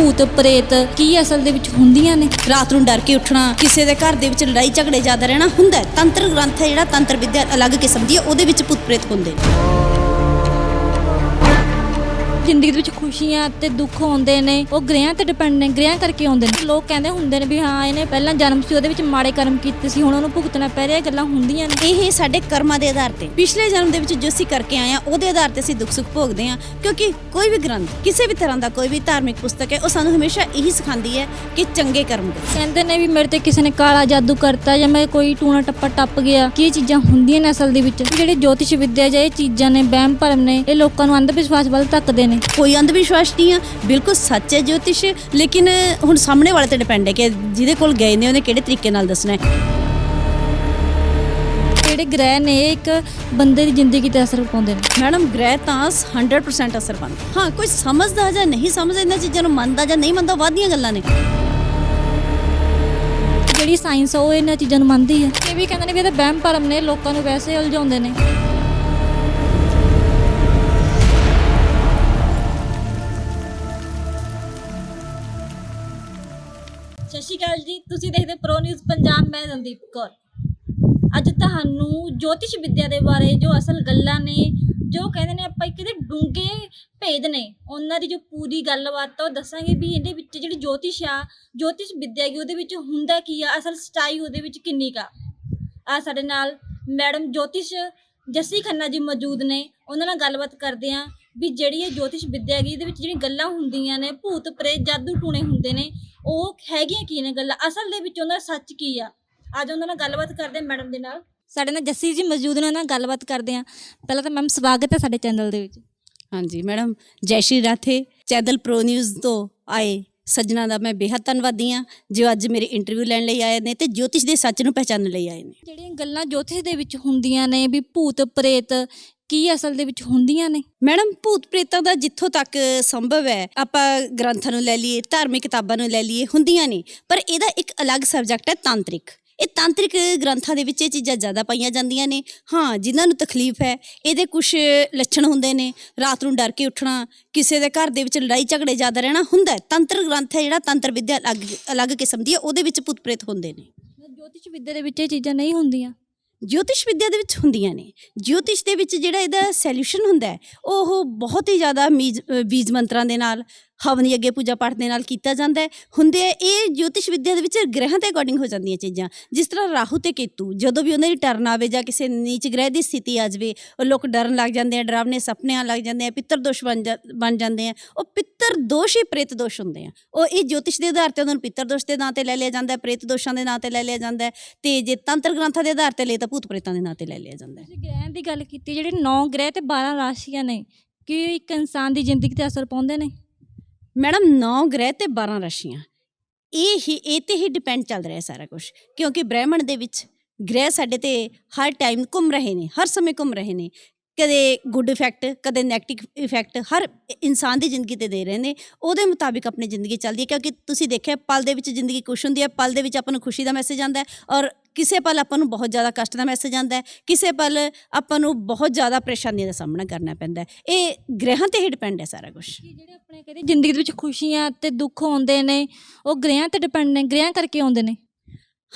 ਭੂਤ ਪ੍ਰੇਤ ਕੀ ਅਸਲ ਦੇ ਵਿੱਚ ਹੁੰਦੀਆਂ ਨੇ? ਰਾਤ ਨੂੰ ਡਰ ਕੇ ਉੱਠਣਾ, ਕਿਸੇ ਦੇ ਘਰ ਦੇ ਵਿੱਚ ਲੜਾਈ ਝਗੜੇ ਜ਼ਿਆਦਾ ਰਹਿਣਾ ਹੁੰਦਾ ਤੰਤਰ ਗ੍ਰੰਥ ਹੈ ਜਿਹੜਾ ਤੰਤਰ ਵਿਦਿਆ ਅਲੱਗ ਕਿਸਮ ਦੀ ਹੈ, ਉਹਦੇ ਵਿੱਚ ਭੂਤ ਪ੍ਰੇਤ ਹੁੰਦੇ ਨੇ। ਜ਼ਿੰਦਗੀ ਦੇ ਵਿੱਚ ਖੁਸ਼ੀਆਂ ਤੇ ਦੁੱਖ ਆਉਂਦੇ ਨੇ ਉਹ ਗ੍ਰਹਿਆਂ ਤੇ ਡਿਪੈਂਡ ਨੇ ਗ੍ਰਹਿਆਂ ਕਰਕੇ ਆਉਂਦੇ ਨੇ। ਲੋਕ ਕਹਿੰਦੇ ਹੁੰਦੇ ਨੇ ਵੀ ਹਾਂ ਇਹਨੇ ਪਹਿਲਾਂ ਜਨਮ ਸੀ ਉਹਦੇ ਵਿੱਚ ਮਾੜੇ ਕਰਮ ਕੀਤੇ ਸੀ ਹੁਣ ਉਹਨੂੰ ਭੁਗਤਣਾ ਪੈ ਰਿਹਾ ਗੱਲਾਂ ਹੁੰਦੀਆਂ ਨੇ। ਇਹ ਸਾਡੇ ਕਰਮਾਂ ਦੇ ਆਧਾਰ ਤੇ। ਪਿਛਲੇ ਜਨਮ ਦੇ ਵਿੱਚ ਜੋ ਅਸੀਂ ਕਰਕੇ ਆਏ ਆ ਉਹਦੇ ਆਧਾਰ ਤੇ ਅਸੀਂ ਦੁੱਖ ਸੁੱਖ ਭੋਗਦੇ ਆ ਕਿਉਂਕਿ ਕੋਈ ਵੀ ਗ੍ਰੰਥ ਕਿਸੇ ਵੀ ਤਰ੍ਹਾਂ ਦਾ ਕੋਈ ਵੀ ਧਾਰਮਿਕ ਪੁਸਤਕ ਹੈ ਉਹ ਸਾਨੂੰ ਹਮੇਸ਼ਾ ਇਹੀ ਸਿਖਾਉਂਦੀ ਹੈ ਕਿ ਚੰਗੇ ਕਰਮ ਕਰੋ। ਕਹਿੰਦੇ ਨੇ ਵੀ ਮੇਰੇ ਤੇ ਕਿਸੇ ਨੇ ਕਾਲਾ ਜਾਦੂ ਕਰਤਾ ਜਾਂ ਮੈਂ ਕੋਈ ਟੂਣਾ ਟੱਪਾ ਟੱਪ ਗਿਆ ਕੀ ਇਹ ਚੀਜ਼ਾਂ ਹੁੰਦੀਆਂ ਨੇ ਅਸਲ ਦੇ ਵਿੱਚ? ਜਿਹੜੇ ਜੋਤਿਸ਼ ਵਿਦਿਆ ਜਾਂ ਇਹ ਚੀਜ਼ਾਂ ਨੇ ਵਹਿਮ ਭਰਮ ਨੇ ਇਹ ਲੋਕਾਂ ਨੂੰ ਅੰਧ ਵਿਸ਼ਵਾਸ ਵੱਲ ਧੱਕਦੇ ਨੇ। ਕੋਈ ਅੰਧ ਵਿਸ਼ਵਾਸ ਨਹੀਂ ਆ ਬਿਲਕੁਲ ਸੱਚ ਹੈ ਜੋਤਿਸ਼ ਲੇਕਿਨ ਹੁਣ ਸਾਹਮਣੇ ਵਾਲੇ ਤੇ ਡਿਪੈਂਡ ਹੈ ਕਿ ਜਿਹਦੇ ਕੋਲ ਗਏ ਨੇ ਉਹਨੇ ਕਿਹੜੇ ਤਰੀਕੇ ਨਾਲ ਦੱਸਣਾ ਹੈ। ਜਿਹੜੇ ਗ੍ਰਹਿ ਨੇ ਇਹ ਇੱਕ ਬੰਦੇ ਦੀ ਜ਼ਿੰਦਗੀ ਤੇ ਅਸਰ ਪਾਉਂਦੇ ਨੇ। ਮੈਡਮ ਗ੍ਰਹਿ ਤਾਂ 100% ਅਸਰ ਪਾਉਂਦਾ ਹਾਂ। ਕੋਈ ਸਮਝਦਾ ਜਾਂ ਨਹੀਂ ਸਮਝਦਾ ਇਹਨਾਂ ਚੀਜ਼ਾਂ ਨੂੰ ਮੰਨਦਾ ਜਾਂ ਨਹੀਂ ਮੰਨਦਾ ਵਾਦੀਆਂ ਗੱਲਾਂ ਨੇ। ਜਿਹੜੀ ਸਾਇੰਸ ਉਹ ਇਹਨਾਂ ਚੀਜ਼ਾਂ ਨੂੰ ਮੰਨਦੀ ਹੈ। ਇਹ ਵੀ ਕਹਿੰਦੇ ਨੇ ਵੀ ਇਹ ਤਾਂ ਵਹਿਮ ਭਰਮ ਨੇ ਲੋਕਾਂ ਨੂੰ ਵੈਸੇ ਉਲਝਾਉਂਦੇ ਨੇ। ਸਤਿ ਸ਼੍ਰੀ ਅਕਾਲ ਜੀ, ਤੁਸੀਂ ਦੇਖਦੇ ਪ੍ਰੋ ਨਿਊਜ਼ ਪੰਜਾਬ, ਮੈਂ ਰਣਦੀਪ ਕੌਰ। ਅੱਜ ਤੁਹਾਨੂੰ ਜੋਤਿਸ਼ ਵਿੱਦਿਆ ਦੇ ਬਾਰੇ ਜੋ ਅਸਲ ਗੱਲਾਂ ਨੇ, ਜੋ ਕਹਿੰਦੇ ਨੇ ਆਪਾਂ ਕਿਤੇ ਡੂੰਘੇ ਭੇਦ ਨੇ, ਉਹਨਾਂ ਦੀ ਜੋ ਪੂਰੀ ਗੱਲਬਾਤ ਆ, ਉਹ ਦੱਸਾਂਗੇ ਵੀ ਇਹਦੇ ਵਿੱਚ ਜਿਹੜੀ ਜੋਤਿਸ਼ ਆ, ਜੋਤਿਸ਼ ਵਿੱਦਿਆ ਹੈਗੀ, ਉਹਦੇ ਵਿੱਚ ਹੁੰਦਾ ਕੀ ਆ, ਅਸਲ ਸਟਾਈ ਉਹਦੇ ਵਿੱਚ ਕਿੰਨੀ ਕਾ ਆ ਸਾਡੇ ਨਾਲ ਮੈਡਮ ਜੋਤਿਸ਼ ਜੱਸੀ ਖੰਨਾ ਜੀ ਮੌਜੂਦ ਨੇ, ਉਹਨਾਂ ਨਾਲ ਗੱਲਬਾਤ ਕਰਦੇ ਆ। ਵੀ ਜਿਹੜੀ ਇਹ ਜੋਤਿਸ਼ ਵਿਦਿਆ ਹੈਗੀ ਇਹਦੇ ਵਿੱਚ ਜਿਹੜੀ ਗੱਲਾਂ ਹੁੰਦੀਆਂ ਨੇ ਭੂਤ ਪ੍ਰੇਤ ਜਾਦੂ ਟੂਣੇ ਹੁੰਦੇ ਨੇ ਉਹ ਹੈਗੀਆਂ ਕੀ ਨੇ ਗੱਲਾਂ? ਅਸਲ ਦੇ ਵਿੱਚ ਉਹਨਾਂ ਦਾ ਸੱਚ ਕੀ ਆ? ਅੱਜ ਉਹਨਾਂ ਨਾਲ ਗੱਲਬਾਤ ਕਰਦੇ ਮੈਡਮ ਦੇ ਨਾਲ। ਸਾਡੇ ਨਾਲ ਜੱਸੀ ਜੀ ਮੌਜੂਦ ਨੇ ਉਹਨਾਂ ਨਾਲ ਗੱਲਬਾਤ ਕਰਦੇ ਆ ਪਹਿਲਾਂ ਤਾਂ ਮੈਮ ਸਵਾਗਤ ਹੈ ਸਾਡੇ ਚੈਨਲ ਦੇ ਵਿੱਚ। ਹਾਂਜੀ ਮੈਡਮ ਜੈ ਸ਼੍ਰੀ ਰਾਥੇ ਚੈਦਲ ਪ੍ਰੋ ਨਿਊਜ਼ ਤੋਂ ਆਏ ਸੱਜਣਾ ਦਾ ਮੈਂ ਬੇਹੱਦ ਧੰਨਵਾਦੀ ਹਾਂ ਜੋ ਅੱਜ ਮੇਰੇ ਇੰਟਰਵਿਊ ਲੈਣ ਲਈ ਆਏ ਨੇ ਤੇ ਜੋਤਿਸ਼ ਦੇ ਸੱਚ ਨੂੰ ਪਹਿਚਾਨਣ ਲਈ ਆਏ ਨੇ। ਜਿਹੜੀਆਂ ਗੱਲਾਂ ਜੋਤਿਸ਼ ਦੇ ਵਿੱਚ ਹੁੰਦੀਆਂ ਨੇ ਵੀ ਭੂਤ ਪ੍ਰੇਤ ਕੀ ਅਸਲ ਦੇ ਵਿੱਚ ਹੁੰਦੀਆਂ ਨੇ? ਮੈਡਮ, ਭੂਤ ਪ੍ਰੇਤਾਂ ਦਾ ਜਿੱਥੋਂ ਤੱਕ ਸੰਭਵ ਹੈ, ਆਪਾਂ ਗ੍ਰੰਥਾਂ ਨੂੰ ਲੈ ਲਈਏ, ਧਾਰਮਿਕ ਕਿਤਾਬਾਂ ਨੂੰ ਲੈ ਲਈਏ, ਹੁੰਦੀਆਂ ਨੇ। ਪਰ ਇਹਦਾ ਇੱਕ ਅਲੱਗ ਸਬਜੈਕਟ ਹੈ ਤਾਂਤਰਿਕ। ਇਹ ਤਾਂਤਰਿਕ ਗ੍ਰੰਥਾਂ ਦੇ ਵਿੱਚ ਇਹ ਚੀਜ਼ਾਂ ਜ਼ਿਆਦਾ ਪਾਈਆਂ ਜਾਂਦੀਆਂ ਨੇ। ਹਾਂ, ਜਿਨ੍ਹਾਂ ਨੂੰ ਤਕਲੀਫ ਹੈ, ਇਹਦੇ ਕੁਝ ਲੱਛਣ ਹੁੰਦੇ ਨੇ। ਰਾਤ ਨੂੰ ਡਰ ਕੇ ਉੱਠਣਾ, ਕਿਸੇ ਦੇ ਘਰ ਦੇ ਵਿੱਚ ਲੜਾਈ ਝਗੜੇ ਜ਼ਿਆਦਾ ਰਹਿਣਾ ਹੁੰਦਾ ਹੈ। ਤੰਤਰ ਗ੍ਰੰਥ ਹੈ ਜਿਹੜਾ ਤੰਤਰ ਵਿਦਿਆ ਅਲੱਗ ਅਲੱਗ ਕਿਸਮ ਦੀ ਹੈ, ਉਹਦੇ ਵਿੱਚ ਭੂਤ ਪ੍ਰੇਤ ਹੁੰਦੇ ਨੇ। ਜੋਤਿਸ਼ ਵਿਦਿਆ ਦੇ ਵਿੱਚ ਇਹ ਚੀਜ਼ਾਂ ਨਹੀਂ ਹੁੰਦੀਆਂ। ਜੋਤਿਸ਼ ਵਿਦਿਆ ਦੇ ਵਿੱਚ ਹੁੰਦੀਆਂ ਨੇ। ਜੋਤਿਸ਼ ਦੇ ਵਿੱਚ ਜਿਹੜਾ ਇਹਦਾ ਸੋਲੂਸ਼ਨ ਹੁੰਦਾ ਹੈ, ਉਹ ਬਹੁਤ ਹੀ ਜ਼ਿਆਦਾ ਮੀਜ- ਬੀਜ ਮੰਤਰਾਂ ਦੇ ਨਾਲ ਹਵਨ ਅੱਗੇ ਪੂਜਾ ਪਾਠ ਦੇ ਨਾਲ ਕੀਤਾ ਜਾਂਦਾ ਹੈ। ਹੁੰਦੇ ਆ ਇਹ ਜੋਤਿਸ਼ ਵਿਦਿਆ ਦੇ ਵਿੱਚ ਗ੍ਰਹਿਾਂ ਦੇ ਅਕੋਰਡਿੰਗ ਹੋ ਜਾਂਦੀਆਂ ਚੀਜ਼ਾਂ। ਜਿਸ ਤਰ੍ਹਾਂ ਰਾਹੂ ਤੇ ਕੇਤੂ, ਜਦੋਂ ਵੀ ਉਹਨਾਂ ਦੀ ਟਰਨ ਆਵੇ ਜਾਂ ਕਿਸੇ ਨੀਚ ਗ੍ਰਹਿ ਦੀ ਸਥਿਤੀ ਆ ਜਾਵੇ, ਉਹ ਲੋਕ ਡਰਨ ਲੱਗ ਜਾਂਦੇ ਆ, ਡਰਾਵਨੇ ਸੁਪਨੇ ਆਉਣ ਲੱਗ ਜਾਂਦੇ ਆ, ਪਿੱਤਰ ਦੋਸ਼ ਬਣ ਜਾ- ਬਣ ਜਾਂਦੇ ਆ, ਉਹ ਪਿੱਤਰ ਦੋਸ਼ ਹੀ ਪ੍ਰੇਤ ਦੋਸ਼ ਹੁੰਦੇ ਆ। ਉਹ ਇਹ ਜੋਤਿਸ਼ ਦੇ ਆਧਾਰ ਤੇ ਉਹਨਾਂ ਨੂੰ ਪਿੱਤਰ ਦੋਸ਼ ਦੇ ਨਾਂ ਤੇ ਲੈ ਲਿਆ ਜਾਂਦਾ ਹੈ, ਪ੍ਰੇਤ ਦੋਸ਼ਾਂ ਦੇ ਨਾਂ ਤੇ ਲੈ ਲਿਆ ਜਾਂਦਾ ਹੈ ਤੇ ਜੇ ਤੰਤਰ ਗ੍ਰੰਥਾਂ ਦੇ ਆਧਾਰ ਤੇ ਲਏ ਤਾਂ ਭੂਤ ਪ੍ਰੇਤਾਂ ਦੇ ਨਾਂ ਤੇ ਲੈ ਲਿਆ ਜਾਂਦਾ ਹੈ। ਤੁਸੀਂ ਦੀ ਗੱਲ ਕੀਤੀ, ਜਿਹੜੇ 9 ਗ੍ਰਹਿ ਤੇ 12 ਰਾਸ਼ੀਆਂ ਨੇ, ਕੀ ਇੱਕ ਇਨਸਾਨ ਦੀ ਜ਼ਿੰਦਗੀ ਤੇ ਅਸਰ ਪਾਉਂਦੇ ਨੇ? ਮੈਡਮ 9 ਗ੍ਰਹਿ ਤੇ 12 ਰਾਸ਼ੀਆਂ। ਇਹ ਹੀ, ਇਹ ਤੇ ਹੀ ਡਿਪੈਂਡ ਚੱਲ ਰਿਹਾ ਸਾਰਾ ਕੁਝ ਕਿਉਂਕਿ ਬ੍ਰਹਿਮੰਡ ਦੇ ਵਿੱਚ ਗ੍ਰਹਿ ਸਾਡੇ ਤੇ ਹਰ ਟਾਈਮ ਘੁੰਮ ਰਹੇ ਨੇ, ਹਰ ਸਮੇਂ ਘੁੰਮ ਰਹੇ ਨੇ। ਕਦੇ ਗੁੱਡ ਇਫੈਕਟ ਕਦੇ 네ਗੇਟਿਵ ਇਫੈਕਟ ਹਰ ਇਨਸਾਨ ਦੀ ਜ਼ਿੰਦਗੀ ਤੇ ਦੇ ਰਹੇ ਨੇ। ਉਹਦੇ ਮੁਤਾਬਿਕ ਆਪਣੀ ਜ਼ਿੰਦਗੀ ਚੱਲਦੀ ਹੈ ਕਿਉਂਕਿ ਤੁਸੀਂ ਦੇਖਿਆ ਪਲ ਦੇ ਵਿੱਚ ਜ਼ਿੰਦਗੀ ਖੁਸ਼ ਹੁੰਦੀ ਹੈ, ਪਲ ਦੇ ਵਿੱਚ ਆਪਾਂ ਨੂੰ ਖੁਸ਼ੀ ਦਾ ਮੈਸੇਜ ਆਉਂਦਾ ਹੈ ਔਰ ਕਿਸੇ ਪਲ ਆਪਾਂ ਨੂੰ ਬਹੁਤ ਜ਼ਿਆਦਾ ਕਸ਼ਟ ਦਾ ਮੈਸੇਜ ਆਉਂਦਾ ਹੈ, ਕਿਸੇ ਪਲ ਆਪਾਂ ਨੂੰ ਬਹੁਤ ਜ਼ਿਆਦਾ ਪਰੇਸ਼ਾਨੀਆਂ ਦਾ ਸਾਹਮਣਾ ਕਰਨਾ ਪੈਂਦਾ ਹੈ। ਇਹ ਗ੍ਰਹਿਾਂ ਤੇ ਹੀ ਡਿਪੈਂਡ ਹੈ ਸਾਰਾ ਕੁਝ ਜਿਹੜੇ ਆਪਣੇ ਕਹਿੰਦੇ ਜ਼ਿੰਦਗੀ ਦੇ ਵਿੱਚ ਖੁਸ਼ੀਆਂ ਤੇ ਦੁੱਖ ਆਉਂਦੇ ਨੇ, ਉਹ ਗ੍ਰਹਿਆਂ ਤੇ ਡਿਪੈਂਡ ਨੇ ਗ੍ਰਹਿਆਂ ਕਰਕੇ ਆਉਂਦੇ ਨੇ?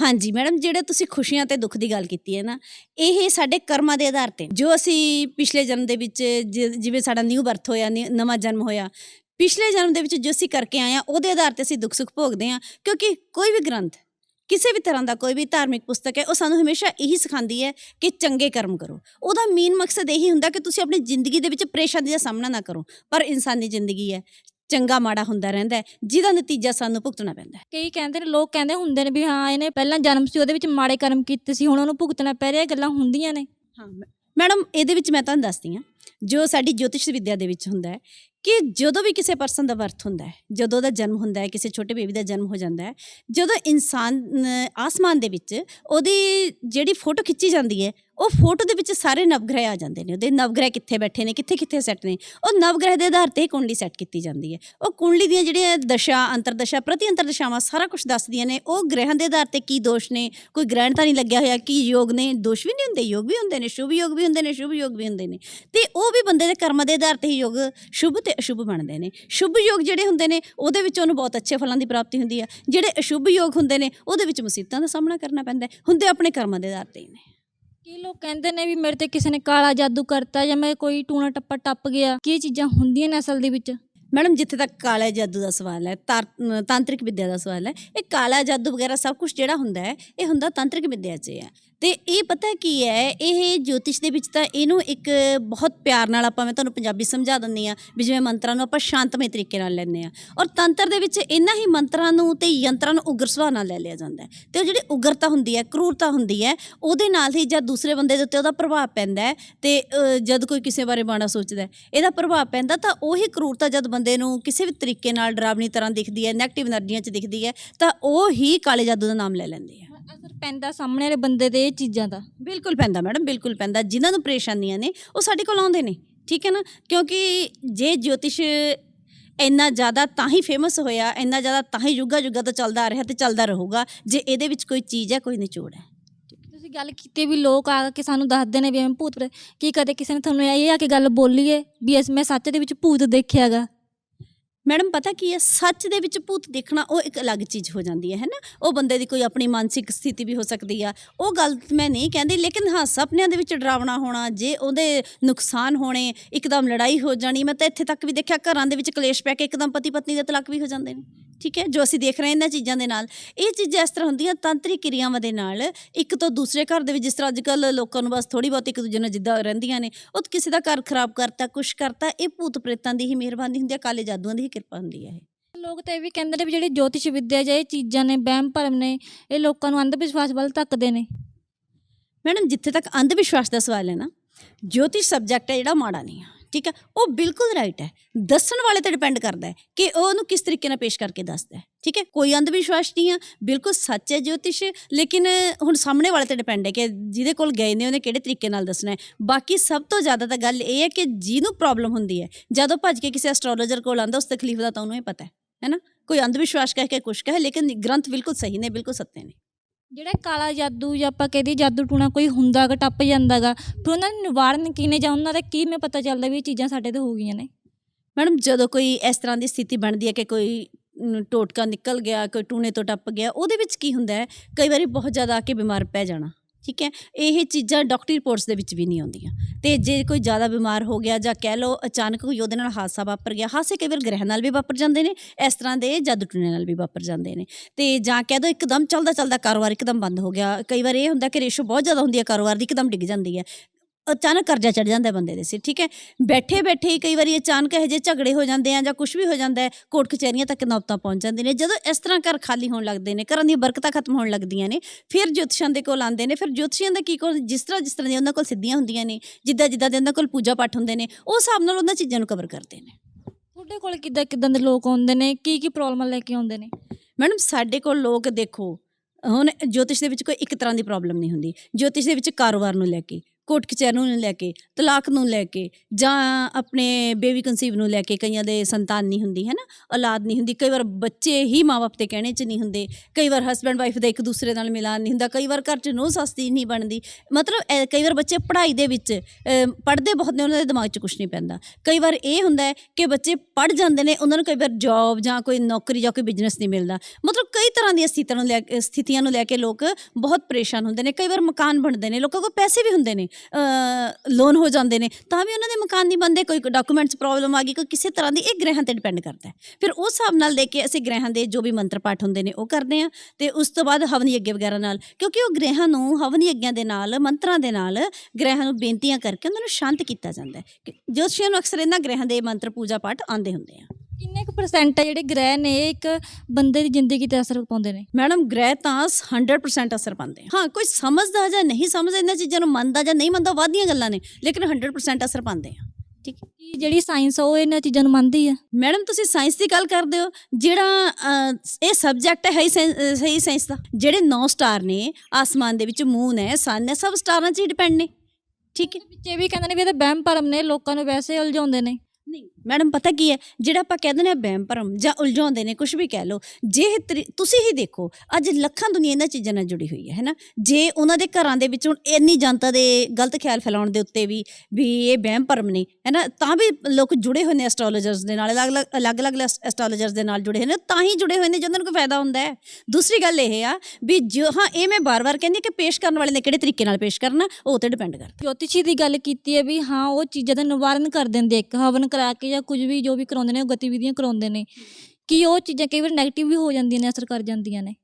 ਹਾਂਜੀ, ਮੈਡਮ, ਜਿਹੜੇ ਤੁਸੀਂ ਖੁਸ਼ੀਆਂ ਤੇ ਦੁੱਖ ਦੀ ਗੱਲ ਕੀਤੀ ਹੈ ਨਾ, ਇਹ ਸਾਡੇ ਕਰਮਾਂ ਦੇ ਆਧਾਰ ਤੇ। ਜੋ ਅਸੀਂ ਪਿਛਲੇ ਜਨਮ ਦੇ ਵਿੱਚ ਜਿ- ਜਿਵੇਂ ਸਾਡਾ ਨਿਊ ਬਰਥ ਹੋਇਆ, ਨਿ- ਨਵਾਂ ਜਨਮ ਹੋਇਆ, ਪਿਛਲੇ ਜਨਮ ਦੇ ਵਿੱਚ ਜੋ ਅਸੀਂ ਕਰਕੇ ਆਏ ਆ ਉਹਦੇ ਆਧਾਰ ਤੇ ਅਸੀਂ ਦੁੱਖ ਸੁੱਖ ਭੋਗਦੇ ਆ ਕਿਉਂਕਿ ਕੋਈ ਵੀ ਗ੍ਰੰਥ, ਕਿਸੇ ਵੀ ਤਰ੍ਹਾਂ ਦਾ ਕੋਈ ਵੀ ਧਾਰਮਿਕ ਪੁਸਤਕ ਹੈ, ਉਹ ਸਾਨੂੰ ਹਮੇਸ਼ਾ ਇਹੀ ਸਿਖਾਉਂਦੀ ਹੈ ਕਿ ਚੰਗੇ ਕਰਮ ਕਰੋ। ਉਹਦਾ ਮੇਨ ਮਕਸਦ ਇਹੀ ਹੁੰਦਾ ਕਿ ਤੁਸੀਂ ਆਪਣੀ ਜ਼ਿੰਦਗੀ ਦੇ ਵਿੱਚ ਪਰੇਸ਼ਾਨੀ ਦਾ ਸਾਹਮਣਾ ਨਾ ਕਰੋ, ਪਰ ਇਨਸਾਨੀ ਜ਼ਿੰਦਗੀ ਹੈ। ਚੰਗਾ ਮਾੜਾ ਹੁੰਦਾ ਰਹਿੰਦਾ ਹੈ ਜਿਹਦਾ ਨਤੀਜਾ ਸਾਨੂੰ ਭੁਗਤਣਾ ਪੈਂਦਾ ਹੈ। ਕਈ ਕਹਿੰਦੇ ਨੇ ਲੋਕ ਕਹਿੰਦੇ ਹੁੰਦੇ ਨੇ ਵੀ ਹਾਂ ਇਹਨੇ ਪਹਿਲਾਂ ਜਨਮ ਸੀ ਉਹਦੇ ਵਿੱਚ ਮਾੜੇ ਕਰਮ ਕੀਤੇ ਸੀ ਹੁਣ ਉਹਨੂੰ ਭੁਗਤਣਾ ਪੈ ਰਿਹਾ ਇਹ ਗੱਲਾਂ ਹੁੰਦੀਆਂ ਨੇ। ਹਾਂ ਮੈ- ਮੈਡਮ ਇਹਦੇ ਵਿੱਚ ਮੈਂ ਤੁਹਾਨੂੰ ਦੱਸਦੀ ਹਾਂ ਜੋ ਸਾਡੀ ਜੋਤਿਸ਼ ਵਿਦਿਆ ਦੇ ਵਿੱਚ ਹੁੰਦਾ ਹੈ ਕਿ ਜਦੋਂ ਵੀ ਕਿਸੇ ਪਰਸਨ ਦਾ ਬਰਥ ਹੁੰਦਾ ਹੈ ਜਦੋਂ ਦਾ ਜਨਮ ਹੁੰਦਾ ਹੈ ਕਿਸੇ ਛੋਟੇ ਬੇਬੀ ਦਾ ਜਨਮ ਹੋ ਜਾਂਦਾ ਹੈ ਜਦੋਂ ਇਨਸਾਨ ਅ, ਆਸਮਾਨ ਦੇ ਵਿੱਚ ਉਹਦੀ ਜਿਹੜੀ ਫੋਟੋ ਖਿੱਚੀ ਜਾਂਦੀ ਹੈ ਉਹ ਫੋਟੋ ਦੇ ਵਿੱਚ ਸਾਰੇ ਨਵਗ੍ਰਹਿ ਆ ਜਾਂਦੇ ਨੇ। ਉਹਦੇ ਨਵਗ੍ਰਹਿ ਕਿੱਥੇ ਬੈਠੇ ਨੇ, ਕਿੱਥੇ ਕਿੱਥੇ ਸੈੱਟ ਨੇ? ਉਹ ਨਵਗ੍ਰਹਿ ਦੇ ਆਧਾਰ ਤੇ ਹੀ ਕੁੰਡਲੀ ਸੈੱਟ ਕੀਤੀ ਜਾਂਦੀ ਹੈ। ਉਹ ਕੁੰਡਲੀ ਦੀਆਂ ਜਿਹੜੀਆਂ ਦਸ਼ਾ, ਅੰਤਰਦਸ਼ਾ, ਪ੍ਰਤੀ ਅੰਤਰਦਸ਼ਾਵਾਂ ਸਾਰਾ ਕੁਝ ਦੱਸਦੀਆਂ ਨੇ। ਉਹ ਗ੍ਰਹਿਾਂ ਦੇ ਆਧਾਰ ਤੇ ਕੀ ਦੋਸ਼ ਨੇ? ਕੋਈ ਗ੍ਰਹਿਣ ਤਾਂ ਨਹੀਂ ਲੱਗਿਆ ਹੋਇਆ। ਕੀ ਯੋਗ ਨੇ? ਦੋਸ਼ ਵੀ ਨਹੀਂ ਹੁੰਦੇ? ਯੋਗ ਵੀ ਹੁੰਦੇ ਨੇ? ਸ਼ੁਭ ਯੋਗ ਵੀ ਹੁੰਦੇ ਨੇ? ਸ਼ੁਭ ਯੋਗ ਵੀ ਹੁੰਦੇ ਨੇ? ਤੇ ਉਹ ਵੀ ਬੰਦੇ ਦੇ ਕਰਮਾਂ ਦੇ ਆਧਾਰ ਤੇ ਹੀ ਯੋਗ ਸ਼ੁਭ ਤੇ ਅਸ਼ੁਭ ਬਣਦੇ ਨੇ। ਸ਼ੁਭ ਯੋਗ ਜਿਹੜੇ ਹੁੰਦੇ ਨੇ, ਉਹਦੇ ਵਿੱਚ ਉਹਨੂੰ ਬਹੁਤ ਅੱਛੇ ਫਲਾਂ ਦੀ ਪ੍ਰਾਪਤੀ ਹੁੰਦੀ ਹੈ। ਜਿਹੜੇ ਅਸ਼ੁਭ ਯੋਗ ਹੁੰਦੇ ਨੇ, ਉਹਦੇ ਵਿੱਚ ਮੁਸੀਬਤਾਂ ਦਾ ਸਾਹਮਣਾ ਕਰਨਾ ਪੈਂਦਾ ਹੁੰਦੇ ਆਪਣੇ ਕਰਮਾਂ ਦੇ ਆਧਾਰ ਤੇ ਹੀ ਨੇ। ਕੀ ਲੋਕ ਕਹਿੰਦੇ ਨੇ ਵੀ ਮੇਰੇ ਤੇ ਕਿਸੇ ਨੇ ਕਾਲਾ ਜਾਦੂ ਕਰਤਾ ਜਾਂ ਮੈਂ ਕੋਈ ਟੂਣਾ ਟੱਪਾ ਟੱਪ ਗਿਆ? ਕੀ ਇਹ ਚੀਜ਼ਾਂ ਹੁੰਦੀਆਂ ਨੇ ਅਸਲ ਦੇ ਵਿੱਚ? ਮੈਡਮ, ਜਿੱਥੇ ਤੱਕ ਕਾਲਾ ਜਾਦੂ ਦਾ ਸਵਾਲ ਹੈ, ਤਾਰ- ਤਾਂਤਰਿਕ ਵਿੱਦਿਆ ਦਾ ਸਵਾਲ ਹੈ, ਇਹ ਕਾਲਾ ਜਾਦੂ ਵਗੈਰਾ ਸਭ ਕੁਝ ਜਿਹੜਾ ਹੁੰਦਾ ਹੈ, ਇਹ ਹੁੰਦਾ ਤਾਂਤਰਿਕ ਵਿੱਦਿਆ 'ਚ ਹੈ। ਤੇ ਇਹ ਪਤਾ ਕੀ ਹੈ, ਇਹ ਜੋਤਿਸ਼ ਦੇ ਵਿੱਚ ਤਾਂ ਇਹਨੂੰ ਇੱਕ ਬਹੁਤ ਪਿਆਰ ਨਾਲ ਆਪਾਂ, ਮੈਂ ਤੁਹਾਨੂੰ ਪੰਜਾਬੀ ਸਮਝਾ ਦਿੰਦੀ ਆ ਵੀ ਜਿਵੇਂ ਮੰਤਰਾਂ ਨੂੰ ਆਪਾਂ ਸ਼ਾਂਤਮਈ ਤਰੀਕੇ ਨਾਲ ਲੈਂਦੇ ਆ ਔਰ ਤੰਤਰ ਦੇ ਵਿੱਚ ਇਹਨਾਂ ਹੀ ਮੰਤਰਾਂ ਨੂੰ ਤੇ ਯੰਤਰਾਂ ਨੂੰ ਉਗਰ ਸੁਭਾਅ ਨਾਲ ਲੈ ਲਿਆ ਜਾਂਦਾ ਹੈ ਤੇ ਉਹ ਜਿਹੜੀ ਉਗਰਤਾ ਹੁੰਦੀ ਹੈ, ਕਰੂਰਤਾ ਹੁੰਦੀ ਹੈ, ਉਹਦੇ ਨਾਲ ਹੀ ਜਦ ਦੂਸਰੇ ਬੰਦੇ ਦੇ ਉੱਤੇ ਉਹਦਾ ਪ੍ਰਭਾਵ ਪੈਂਦਾ ਹੈ ਤੇ ਜਦ ਕੋਈ ਕਿਸੇ ਬਾਰੇ ਬਾਣਾ ਸੋਚਦਾ ਇਹਦਾ ਪ੍ਰਭਾਵ ਪੈਂਦਾ ਤਾਂ ਉਹੀ ਕਰੂਰਤਾ ਜਦ ਬੰਦੇ ਨੂੰ ਕਿਸੇ ਵੀ ਤਰੀਕੇ ਨਾਲ ਡਰਾਵਣੀ ਤਰ੍ਹਾਂ ਦਿਖਦੀ ਹੈ ਨੈਗੇਟਿਵ એનર્ਜੀਆਂ 'ਚ ਦਿਖਦੀ ਹੈ, ਤਾਂ ਉਹ ਹੀ ਕਾਲੇ ਜਾਦੂ ਦਾ ਨਾਮ ਲੈ ਲੈਂਦੇ ਆ ਅਸਰ ਪੈਂਦਾ ਸਾਹਮਣੇ ਵਾਲੇ ਬੰਦੇ ਦੇ ਇਹ ਚੀਜ਼ਾਂ ਦਾ। ਬਿਲਕੁਲ ਪੈਂਦਾ ਮੈਡਮ ਬਿਲਕੁਲ ਪੈਂਦਾ। ਜਿਨ੍ਹਾਂ ਨੂੰ ਪਰੇਸ਼ਾਨੀਆਂ ਨੇ ਉਹ ਸਾਡੇ ਕੋਲ ਆਉਂਦੇ ਨੇ ਠੀਕ ਹੈ ਨਾ? ਕਿਉਂਕਿ ਜੇ ਜੋਤਿਸ਼ ਇੰਨਾ ਜ਼ਿਆਦਾ ਤਾਂ ਹੀ ਫੇਮਸ ਹੋਇਆ ਇੰਨਾ ਜ਼ਿਆਦਾ ਤਾਂ ਹੀ ਯੁੱਗਾ ਯੁੱਗਾ ਤੋਂ ਚੱਲਦਾ ਆ ਰਿਹਾ ਤੇ ਚੱਲਦਾ ਰਹੂਗਾ ਜੇ ਇਹਦੇ ਵਿੱਚ ਕੋਈ ਚੀਜ਼ ਹੈ ਕੋਈ ਨਿਚੋੜ ਹੈ। ਤੁਸੀਂ ਗੱਲ ਕੀਤੀ ਵੀ ਲੋਕ ਆ ਕੇ ਸਾਨੂੰ ਦੱਸਦੇ ਨੇ ਵੀ ਐਵੇਂ ਭੂਤ ਪ੍ਰੇਤ ਕੀ ਕਦੇ ਕਿਸੇ ਨੇ ਤੁਹਾਨੂੰ ਇਹ ਆ ਕੇ ਗੱਲ ਬੋਲੀ ਏ ਵੀ ਇਸ ਮੈਂ ਸੱਚ ਦੇ ਵਿੱਚ ਭੂਤ ਦੇਖਿਆਗਾ ਮੈਡਮ, ਪਤਾ ਕੀ ਹੈ? ਸੱਚ ਦੇ ਵਿੱਚ ਭੂਤ ਦੇਖਣਾ ਉਹ ਇੱਕ ਅਲੱਗ ਚੀਜ਼ ਹੋ ਜਾਂਦੀ ਹੈ, ਹੈਨਾ? ਉਹ ਬੰਦੇ ਦੀ ਕੋਈ ਆਪਣੀ ਮਾਨਸਿਕ ਸਥਿਤੀ ਵੀ ਹੋ ਸਕਦੀ ਆ। ਉਹ ਗੱਲ ਮੈਂ ਨਹੀਂ ਕਹਿੰਦੀ, ਲੇਕਿਨ ਹਾਂ, ਸੁਪਨਿਆਂ ਦੇ ਵਿੱਚ ਡਰਾਵਣਾ ਹੋਣਾ, ਜੇ ਉਹਦੇ ਨੁਕਸਾਨ ਹੋਣੇ, ਇੱਕਦਮ ਲੜਾਈ ਹੋ ਜਾਣੀ, ਮੈਂ ਤਾਂ ਇੱਥੇ ਤੱਕ ਵੀ ਦੇਖਿਆ ਘਰਾਂ ਦੇ ਵਿੱਚ ਕਲੇਸ਼ ਪੈ ਕੇ ਇੱਕਦਮ ਪਤੀ ਪਤਨੀ ਦੇ ਤਲਾਕ ਵੀ ਹੋ ਜਾਂਦੇ ਨੇ। ਠੀਕ ਹੈ ਜੋ ਅਸੀਂ ਦੇਖ ਰਹੇ ਹਾਂ ਇਹਨਾਂ ਚੀਜ਼ਾਂ ਦੇ ਨਾਲ। ਇਹ ਚੀਜ਼ਾਂ ਇਸ ਤਰ੍ਹਾਂ ਹੁੰਦੀਆਂ ਤੰਤਰੀ ਕਿਰਿਆਵਾਂ ਦੇ ਨਾਲ। ਇੱਕ ਤੋਂ ਦੂਸਰੇ ਘਰ ਦੇ ਵਿੱਚ ਜਿਸ ਤਰ੍ਹਾਂ ਅੱਜ ਕੱਲ੍ਹ ਲੋਕਾਂ ਨੂੰ ਬਸ ਥੋੜੀ ਬਹੁਤ ਇੱਕ ਦੂਜੇ ਨਾਲ ਜਿੱਦਾਂ ਰਹਿੰਦੀਆਂ ਨੇ ਉਹ ਕਿਸੇ ਦਾ ਘਰ ਖਰਾਬ ਕਰਤਾ ਕੁਛ ਕਰਤਾ ਇਹ ਭੂਤ ਪ੍ਰੇਤਾਂ ਦੀ ਹੀ ਮਿਹਰਬਾਨੀ ਹੁੰਦੀ ਹੈ ਕਾਲੇ ਜਾਦੂਆਂ ਦੀ ਹੀ ਕਿਰਪਾ ਹੁੰਦੀ ਹੈ ਇਹ। ਲੋਕ ਤਾਂ ਇਹ ਵੀ ਕਹਿੰਦੇ ਨੇ ਵੀ ਜਿਹੜੀ ਜੋਤਿਸ਼ ਵਿੱਦਿਆ ਜਾਂ ਇਹ ਚੀਜ਼ਾਂ ਨੇ ਵਹਿਮ ਭਰਮ ਨੇ ਇਹ ਲੋਕਾਂ ਨੂੰ ਅੰਧ ਵਿਸ਼ਵਾਸ ਵੱਲ ਧੱਕਦੇ ਨੇ। ਮੈਡਮ ਜਿੱਥੇ ਤੱਕ ਅੰਧ ਵਿਸ਼ਵਾਸ ਦਾ ਸਵਾਲ ਹੈ ਨਾ ਜੋਤਿਸ਼ ਸਬਜੈਕਟ ਹੈ ਜਿਹੜਾ ਮਾੜਾ ਨਹੀਂ ਆ। ਠੀਕ ਹੈ? ਉਹ ਬਿਲਕੁਲ ਰਾਈਟ ਹੈ। ਦੱਸਣ ਵਾਲੇ ਤੇ ਡਿਪੈਂਡ ਕਰਦਾ ਹੈ ਕਿ ਉਹ ਉਹਨੂੰ ਕਿਸ ਤਰੀਕੇ ਨਾਲ ਪੇਸ਼ ਕਰਕੇ ਦੱਸਦਾ ਹੈ। ਠੀਕ ਹੈ? ਕੋਈ ਅੰਧ ਵਿਸ਼ਵਾਸ ਨਹੀਂ ਆ ਬਿਲਕੁਲ ਸੱਚ ਹੈ ਜੋਤਿਸ਼, ਲੇਕਿਨ ਹੁਣ ਸਾਹਮਣੇ ਵਾਲੇ ਤੇ ਡਿਪੈਂਡ ਹੈ ਕਿ ਜਿਹਦੇ ਕੋਲ ਗਏ ਨੇ, ਉਹਨੇ ਕਿਹੜੇ ਤਰੀਕੇ ਨਾਲ ਦੱਸਣਾ ਹੈ। ਬਾਕੀ ਸਭ ਤੋਂ ਜ਼ਿਆਦਾ ਤਾਂ ਗੱਲ ਇਹ ਹੈ ਕਿ ਜਿਹਨੂੰ ਪ੍ਰੋਬਲਮ ਹੁੰਦੀ ਹੈ, ਜਦੋਂ ਭੱਜ ਕੇ ਕਿਸੇ ਐਸਟ੍ਰੋਲੋਜਰ ਕੋਲ ਆਂਦਾ ਉਸ ਤਕਲੀਫ ਦਾ ਤਾਂ ਉਹਨੂੰ ਹੀ ਪਤਾ ਹੈ ਨਾ? ਕੋਈ ਅੰਧ ਵਿਸ਼ਵਾਸ ਕਹਿ ਕੇ ਕੁਛ ਕਹੇ, ਲੇਕਿਨ ਗ੍ਰੰਥ ਬਿਲਕੁਲ ਸਹੀ ਨੇ, ਬਿਲਕੁਲ ਸੱਤੇ ਨੇ। ਜਿਹੜਾ ਕਾਲਾ ਜਾਦੂ ਜਾਂ ਆਪਾਂ ਕਹਦੇ ਜਾਦੂ ਟੂਣਾ ਕੋਈ ਹੁੰਦਾ ਗਾ, ਟੱਪ ਜਾਂਦਾ ਗਾ, ਫਿਰ ਉਹਨਾਂ ਨੂੰ ਨਿਵਾਰਨ ਕਿਨੇ ਜਾਂ ਉਹਨਾਂ ਦਾ ਕੀ ਮੈਂ ਪਤਾ ਚੱਲਦਾ ਵੀ ਇਹ ਚੀਜ਼ਾਂ ਸਾਡੇ ਤੋਂ ਹੋ ਗਈਆਂ ਨੇ? ਮੈਡਮ, ਜਦੋਂ ਕੋਈ ਇਸ ਤਰ੍ਹਾਂ ਦੀ ਸਥਿਤੀ ਬਣਦੀ ਹੈ ਕਿ ਕੋਈ ਟੋਟਕਾ ਨਿਕਲ ਗਿਆ, ਕੋਈ ਟੂਣੇ ਤੋਂ ਟੱਪ ਗਿਆ, ਉਹਦੇ ਵਿੱਚ ਕੀ ਹੁੰਦਾ ਹੈ? ਕਈ ਵਾਰੀ ਬਹੁਤ ਜ਼ਿਆਦਾ ਆ ਕੇ ਬਿਮਾਰ ਪੈ ਜਾਣਾ। ਠੀਕ ਹੈ? ਇਹ ਚੀਜ਼ਾਂ ਡਾਕਟਰੀ ਰਿਪੋਰਟਸ ਦੇ ਵਿੱਚ ਵੀ ਨਹੀਂ ਆਉਂਦੀਆਂ। ਤੇ ਜੇ ਕੋਈ ਜ਼ਿਆਦਾ ਬਿਮਾਰ ਹੋ ਗਿਆ ਜਾਂ ਕਹਿ ਲਓ ਅਚਾਨਕ ਕੋਈ ਉਹਦੇ ਨਾਲ ਹਾਦਸਾ ਵਾਪਰ ਗਿਆ, ਹਾਦਸੇ ਕਈ ਵਾਰ ਗ੍ਰਹਿ ਨਾਲ ਵੀ ਵਾਪਰ ਜਾਂਦੇ ਨੇ, ਇਸ ਤਰ੍ਹਾਂ ਦੇ ਜਾਦੂ ਟੂਣੇ ਨਾਲ ਵੀ ਵਾਪਰ ਜਾਂਦੇ ਨੇ। ਤੇ ਜਾਂ ਕਹਿ ਦੋ ਇੱਕਦਮ ਚੱਲਦਾ ਚੱਲਦਾ ਕਾਰੋਬਾਰ ਇੱਕਦਮ ਬੰਦ ਹੋ ਗਿਆ। ਕਈ ਵਾਰ ਇਹ ਹੁੰਦਾ ਕਿ ਰੇਸ਼ੋ ਬਹੁਤ ਜ਼ਿਆਦਾ ਹੁੰਦੀ ਹੈ, ਕਾਰੋਬਾਰ ਦੀ ਇੱਕਦਮ ਡਿੱਗ ਜਾਂਦੀ ਹੈ। ਅਚਾਨਕ ਕਰਜ਼ਾ ਚੜ ਜਾਂਦਾ ਬੰਦੇ ਦੇ ਸਿਰ ਠੀਕ ਹੈ? ਬੈਠੇ ਬੈਠੇ ਹੀ ਕਈ ਵਾਰੀ ਅਚਾਨਕ ਇਹੋ ਜਿਹੇ ਝਗੜੇ ਹੋ ਜਾਂਦੇ ਆ ਜਾਂ ਕੁਝ ਵੀ ਹੋ ਜਾਂਦਾ ਹੈ ਕੋਰਟ ਕਚਹਿਰੀਆਂ ਤੱਕ ਨੌਬਤਾਂ ਪਹੁੰਚ ਜਾਂਦੀਆਂ ਨੇ। ਜਦੋਂ ਇਸ ਤਰ੍ਹਾਂ ਘਰ ਖਾਲੀ ਹੋਣ ਲੱਗਦੇ ਨੇ ਘਰਾਂ ਦੀਆਂ ਬਰਕਤਾਂ ਖਤਮ ਹੋਣ ਲੱਗਦੀਆਂ ਨੇ ਫਿਰ ਜੋਤਿਸ਼ਾਂ ਦੇ ਕੋਲ ਆਉਂਦੇ ਨੇ ਫਿਰ ਜੋਤਿਸ਼ੀਆਂ ਦਾ ਕੀ ਕੋਲ ਜਿਸ ਤਰ੍ਹਾਂ ਜਿਸ ਤਰ੍ਹਾਂ ਦੀਆਂ ਉਹਨਾਂ ਕੋਲ ਸਿੱਧੀਆਂ ਹੁੰਦੀਆਂ ਨੇ ਜਿੱਦਾਂ ਜਿੱਦਾਂ ਦੇ ਉਹਨਾਂ ਕੋਲ ਪੂਜਾ ਪਾਠ ਹੁੰਦੇ ਨੇ ਉਹ ਹਿਸਾਬ ਨਾਲ ਉਹਨਾਂ ਚੀਜ਼ਾਂ ਨੂੰ ਕਵਰ ਕਰਦੇ ਨੇ। ਤੁਹਾਡੇ ਕੋਲ ਕਿੱਦਾਂ ਕਿੱਦਾਂ ਦੇ ਲੋਕ ਆਉਂਦੇ ਨੇ? ਕੀ ਕੀ ਪ੍ਰੋਬਲਮ ਲੈ ਕੇ ਆਉਂਦੇ ਨੇ? ਮੈਡਮ ਸਾਡੇ ਕੋਲ ਲੋਕ ਦੇਖੋ ਹੁਣ ਜੋਤਿਸ਼ ਦੇ ਵਿੱਚ ਕੋਈ ਇੱਕ ਤਰ੍ਹਾਂ ਦੀ ਪ੍ਰੋਬਲਮ ਨਹੀਂ ਹੁੰਦੀ। ਜੋਤਿਸ਼ ਦੇ ਵਿੱਚ ਕਾਰੋਬਾਰ ਨੂੰ ਲੈ ਕੇ ਕੋਰਟ ਕਚਹਿਰੀ ਨੂੰ ਲੈ ਕੇ, ਤਲਾਕ ਨੂੰ ਲੈ ਕੇ ਜਾਂ ਆਪਣੇ ਬੇਬੀ ਕਨਸੀਵ ਨੂੰ ਲੈ ਕੇ ਕਈਆਂ ਦੇ ਸੰਤਾਨ ਨਹੀਂ ਹੁੰਦੀ ਹੈ ਨਾ ਔਲਾਦ ਨਹੀਂ ਹੁੰਦੀ। ਕਈ ਵਾਰ ਬੱਚੇ ਹੀ ਮਾਪੇ ਦੇ ਕਹਿਣੇ 'ਚ ਨਹੀਂ ਹੁੰਦੇ। ਕਈ ਵਾਰ ਹਸਬੈਂਡ ਵਾਈਫ ਦਾ ਇੱਕ ਦੂਸਰੇ ਨਾਲ ਮਿਲਾਨ ਨਹੀਂ ਹੁੰਦਾ। ਕਈ ਵਾਰ ਘਰ 'ਚ ਨੋ ਸਸਤੀ ਨਹੀਂ ਬਣਦੀ। ਮਤਲਬ ਕਈ ਵਾਰ ਬੱਚੇ ਪੜ੍ਹਾਈ ਦੇ ਵਿੱਚ ਪੜ੍ਹਦੇ ਬਹੁਤ ਨੇ, ਉਹਨਾਂ ਦੇ ਦਿਮਾਗ 'ਚ ਕੁਝ ਨਹੀਂ ਪੈਂਦਾ। ਕਈ ਵਾਰ ਇਹ ਹੁੰਦਾ ਹੈ ਕਿ ਬੱਚੇ ਪੜ੍ਹ ਜਾਂਦੇ ਨੇ, ਉਹਨਾਂ ਨੂੰ ਕਈ ਵਾਰ ਜੌਬ ਜਾਂ ਕੋਈ ਨੌਕਰੀ ਜਾਂ ਕੋਈ ਬਿਜ਼ਨਸ ਨਹੀਂ ਮਿਲਦਾ। ਮਤਲਬ ਕਈ ਤਰ੍ਹਾਂ ਦੀਆਂ ਸਥਿਤੀਆਂ ਨੂੰ ਲੈ ਕੇ ਸਥਿਤੀਆਂ ਨੂੰ ਲੈ ਕੇ ਲੋਕ ਬਹੁਤ ਪਰੇਸ਼ਾਨ ਹੁੰਦੇ ਨੇ। ਕਈ ਵਾਰ ਮਕਾਨ ਬਣਦੇ ਨੇ, ਲੋਕਾਂ ਕੋਲ ਪੈਸੇ ਵੀ ਹੁੰਦੇ ਨੇ। ਲੋਨ ਹੋ ਜਾਂਦੇ ਨੇ, ਤਾਂ ਵੀ ਉਹਨਾਂ ਦੇ ਮਕਾਨ ਨਹੀਂ ਬਣਦੇ ਕੋਈ ਡਾਕੂਮੈਂਟਸ ਪ੍ਰੋਬਲਮ ਆ ਗਈ, ਕੋਈ ਕਿਸੇ ਤਰ੍ਹਾਂ ਦੀ, ਇਹ ਗ੍ਰਹਿਾਂ ਤੇ ਡਿਪੈਂਡ ਕਰਦਾ ਹੈ। ਫਿਰ ਉਸ ਹਿਸਾਬ ਨਾਲ ਲੈ ਕੇ ਅਸੀਂ ਗ੍ਰਹਿਾਂ ਦੇ ਜੋ ਵੀ ਮੰਤਰ ਪਾਠ ਹੁੰਦੇ ਨੇ, ਉਹ ਕਰਦੇ ਆ ਤੇ ਉਸ ਤੋਂ ਬਾਅਦ ਹਵਨੀ ਅੱਗੇ ਵਗੈਰਾ ਨਾਲ, ਕਿਉਂਕਿ ਉਹ ਗ੍ਰਹਿਾਂ ਨੂੰ ਹਵਨੀ ਯੱਗਾਂ ਦੇ ਨਾਲ, ਮੰਤਰਾਂ ਦੇ ਨਾਲ ਗ੍ਰਹਿਾਂ ਨੂੰ ਬੇਨਤੀਆਂ ਕਰਕੇ ਉਹਨਾਂ ਨੂੰ ਸ਼ਾਂਤ ਕੀਤਾ ਜਾਂਦਾ ਹੈ। ਕਿ ਜੋਤਸ਼ੀਆਂ ਨੂੰ ਅਕਸਰ ਇਹਨਾਂ ਗ੍ਰਹਿਾਂ ਦੇ ਮੰਤਰ ਪੂਜਾ ਪਾਠ ਆਉਂਦੇ ਹੁੰਦੇ ਆ। ਕਿੰਨੇ ਕੁ ਪਰਸੈਂਟ ਹੈ ਜਿਹੜੇ ਗ੍ਰਹਿ ਨੇ ਇਹ ਇੱਕ ਬੰਦੇ ਦੀ ਜ਼ਿੰਦਗੀ ਤੇ ਅਸਰ ਪਾਉਂਦੇ ਨੇ? ਮੈਡਮ ਗ੍ਰਹਿ ਤਾਂ 100% ਅਸਰ ਪਾਉਂਦੇ ਆ। ਹਾਂ ਕੋਈ ਸਮਝਦਾ ਜਾਂ ਨਹੀਂ ਸਮਝਦਾ ਇਹਨਾਂ ਚੀਜ਼ਾਂ ਨੂੰ ਮੰਨਦਾ ਜਾਂ ਨਹੀਂ ਮੰਨਦਾ ਵਾਦੀਆਂ ਗੱਲਾਂ ਨੇ ਲੇਕਿਨ 100% ਅਸਰ ਪਾਉਂਦੇ ਆ। ਠੀਕ ਹੈ? ਕੀ ਜਿਹੜੀ ਸਾਇੰਸ ਆ ਉਹ ਇਹਨਾਂ ਚੀਜ਼ਾਂ ਨੂੰ ਮੰਨਦੀ ਹੈ ਮੈਡਮ ਤੁਸੀਂ ਸਾਇੰਸ ਦੀ ਗੱਲ ਕਰਦੇ ਹੋ ਜਿਹੜਾ ਅਹ, ਇਹ ਸਬਜੈਕਟ ਹੈ ਹੀ ਸਾਇੰ- ਅਹ, ਸਹੀ ਸਾਇੰਸ ਦਾ। ਜਿਹੜੇ 9 ਸਟਾਰ ਨੇ ਆਸਮਾਨ ਦੇ ਵਿੱਚ ਮੂਨ ਹੈ ਸਨ ਹੈ ਸਭ ਸਟਾਰਾਂ 'ਚ ਹੀ ਡਿਪੈਂਡ ਨੇ। ਠੀਕ ਹੈ? ਵਿੱਚ ਇਹ ਵੀ ਕਹਿੰਦੇ ਨੇ ਵੀ ਇਹ ਤਾਂ ਵਹਿਮ ਭਰਮ ਨੇ ਲੋਕਾਂ ਨੂੰ ਵੈਸੇ ਉਲਝਾਉਂਦੇ ਨੇ। ਨਹੀਂ ਮੈਡਮ, ਪਤਾ ਕੀ ਹੈ? ਜਿਹੜਾ ਆਪਾਂ ਕਹਿ ਦਿੰਦੇ ਨੇ ਵਹਿਮ ਭਰਮ ਜਾਂ ਉਲਝਾਉਂਦੇ ਨੇ ਕੁਝ ਵੀ ਕਹਿ ਲਓ, ਜੇ ਤਰੀ- ਤੁਸੀਂ ਹੀ ਦੇਖੋ, ਅੱਜ ਲੱਖਾਂ ਦੁਨੀਆ ਇਹਨਾਂ ਚੀਜ਼ਾਂ ਨਾਲ ਜੁੜੀ ਹੋਈ ਹੈ ਹੈਨਾ ਜੇ ਉਹਨਾਂ ਦੇ ਘਰਾਂ ਦੇ ਵਿੱਚ ਹੁਣ ਇੰਨੀ ਜਨਤਾ ਦੇ ਗਲਤ ਖਿਆਲ ਫੈਲਾਉਣ ਦੇ ਉੱਤੇ ਵੀ ਵੀ ਇਹ ਵਹਿਮ ਭਰਮ ਨੇ ਹੈਨਾ ਤਾਂ ਵੀ ਲੋਕ ਜੁੜੇ ਹੋਏ ਨੇ ਐਸਟ੍ਰੋਲੋਜਰਸ ਦੇ ਨਾਲ, ਅਲੱਗ-ਅਲੱਗ ਅਲੱਗ-ਅਲੱਗ ਐਸਟ੍ਰੋਲੋਜਰਸ ਦੇ ਨਾਲ ਜੁੜੇ ਹੋਏ ਨੇ, ਤਾਂ ਹੀ ਜੁੜੇ ਹੋਏ ਨੇ ਜਿਹਨਾਂ ਨੂੰ ਕੋਈ ਫਾਇਦਾ ਹੁੰਦਾ ਹੈ। ਦੂਸਰੀ ਗੱਲ ਇਹ ਆ ਵੀ ਜੋ, ਹਾਂ, ਇਹ ਮੈਂ ਬਾਰ-ਬਾਰ ਕਹਿੰਦੀ ਕਿ ਪੇਸ਼ ਕਰਨ ਵਾਲੇ ਨੇ ਕਿਹੜੇ ਤਰੀਕੇ ਨਾਲ ਪੇਸ਼ ਕਰਨਾ, ਉਹ ਤੇ ਡਿਪੈਂਡ ਕਰਦਾ। ਜੋਤਿਸ਼ੀ ਦੀ ਗੱਲ ਕੀਤੀ ਹੈ ਵੀ, ਹਾਂ, ਉਹ ਚੀਜ਼ਾਂ ਦਾ ਨਿਵਾਰਨ ਕਰ ਦਿੰਦੇ ਇੱਕ ਹਵਨ ਕਰਾ ਕੇ ਜਾਂ ਕੁਝ ਵੀ ਜੋ ਵੀ ਕਰਾਉਂਦੇ ਨੇ, ਉਹ ਗਤੀਵਿਧੀਆਂ ਕਰਾਉਂਦੇ ਨੇ। ਕਿ ਉਹ ਚੀਜ਼ਾਂ ਕਈ ਵਾਰ ਨੈਗੇਟਿਵ ਵੀ ਹੋ ਜਾਂਦੀਆਂ ਨੇ, ਅਸਰ ਕਰ ਜਾਂਦੀਆਂ ਨੇ?